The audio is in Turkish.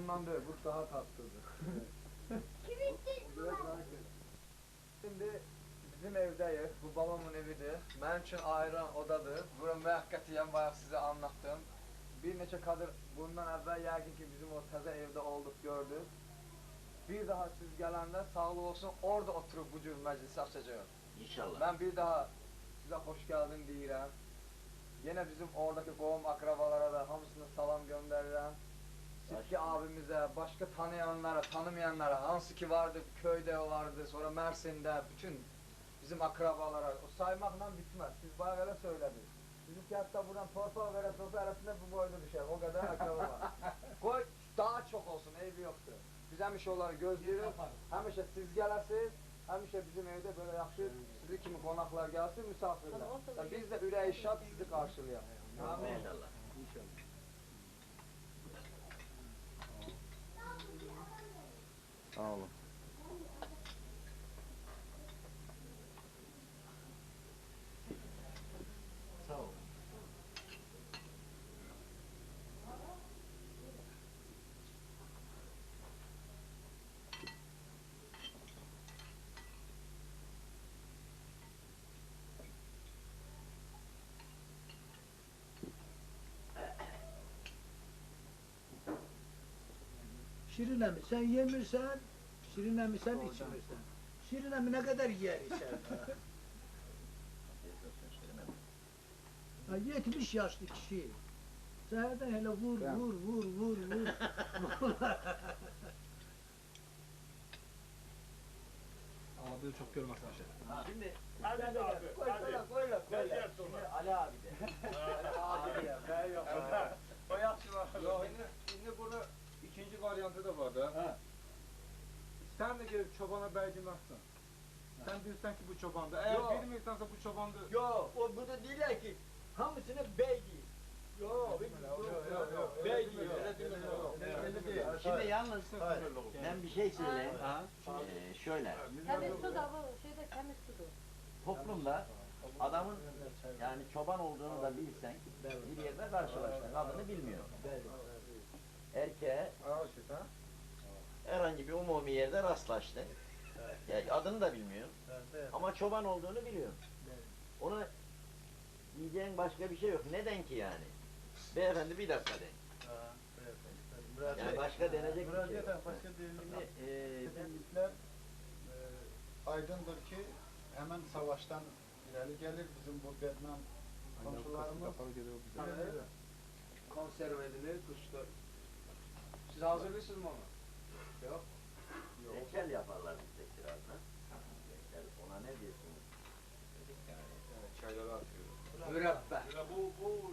ondan değil, bu daha tatlıdır. Şimdi bizim evdeyiz. Bu babamın evidir. Benim için ayrı odadır. Bura mühakkatiyen bayağı size anlattım. Bir neçe kadır bundan evvel yəqin ki bizim o təzə evde olduk gördük. Bir daha siz gelende sağlık olsun orada oturup bu cür meclis açacağız. İnşallah. Ben bir daha size hoş geldin deyirəm. Yine bizim oradaki qohum akrabalara da hamısına başka tanıyanlara, tanımayanlara, hansı ki vardı, köyde vardı, sonra Mersin'de, bütün bizim akrabalara, o saymakla bitmez. Siz bana öyle söylediniz. Bizimki hatta buradan torpaq veren torpaq arasında bu boyda düşer. O kadar akraba var. Koy daha çok olsun, eybi yoktur. Biz həmişə onları gözləyirik. Həmişə siz gələsiniz. Həmişə bizim evdə belə yaxşı sizi kimi qonaqlar gəlsin, misafirlər. Və biz də ürəyi şad sizi qarşılayaq. Amin. İnşallah. Şirin emmi sen yemirsen, Şirin emmi sen içmirsen. Şirin emmi ne kadar yer içer? ha, 70 yaşlı kişi. Seherden hele vur vur vur vur vur. Abi çok görmek istedim. Şimdi Hadi abi, hadi. Gel gel şimdi sonra. Ali abi de. Abi ya, ben yok. O yaxşı var. Yok şimdi, şimdi burada ikinci varyantı da var da. Ha. Sen de gelip çobana bəyciməksən. Sen bilirsən ki bu çobandı. Eğer Yok. bilmiyorsansa bu çobandı. Yo, o burada değiller ki. Hamısını bey değil. Yo, bey değil. öyle değil. Şimdi yalnız ben bir şey söyleyeyim. Ee, şöyle, Temiz su da bu şeyde temiz sudur. toplumda adamın yani çoban olduğunu da bilsen bir yerde karşılaştın, adını bilmiyor. Erkeğe herhangi bir umumi yerde rastlaştın. Yani adını da bilmiyor. Ama çoban olduğunu biliyor. Ona diyeceğin başka bir şey yok. Neden ki yani? Beyefendi bir dakika de. Yani başka denecek bir şey yok. başka Dedikler e, aydındır ki hemen savaştan ileri gelir bizim bu Vietnam komşularımız. Konserve edilir, kışta. Siz hazırlıyorsunuz mu onu? Yok. reçel yaparlar bizde kirazla. Reçel, ona ne diyorsunuz? Çayları atıyor. Mürebbe. Bu bu Yok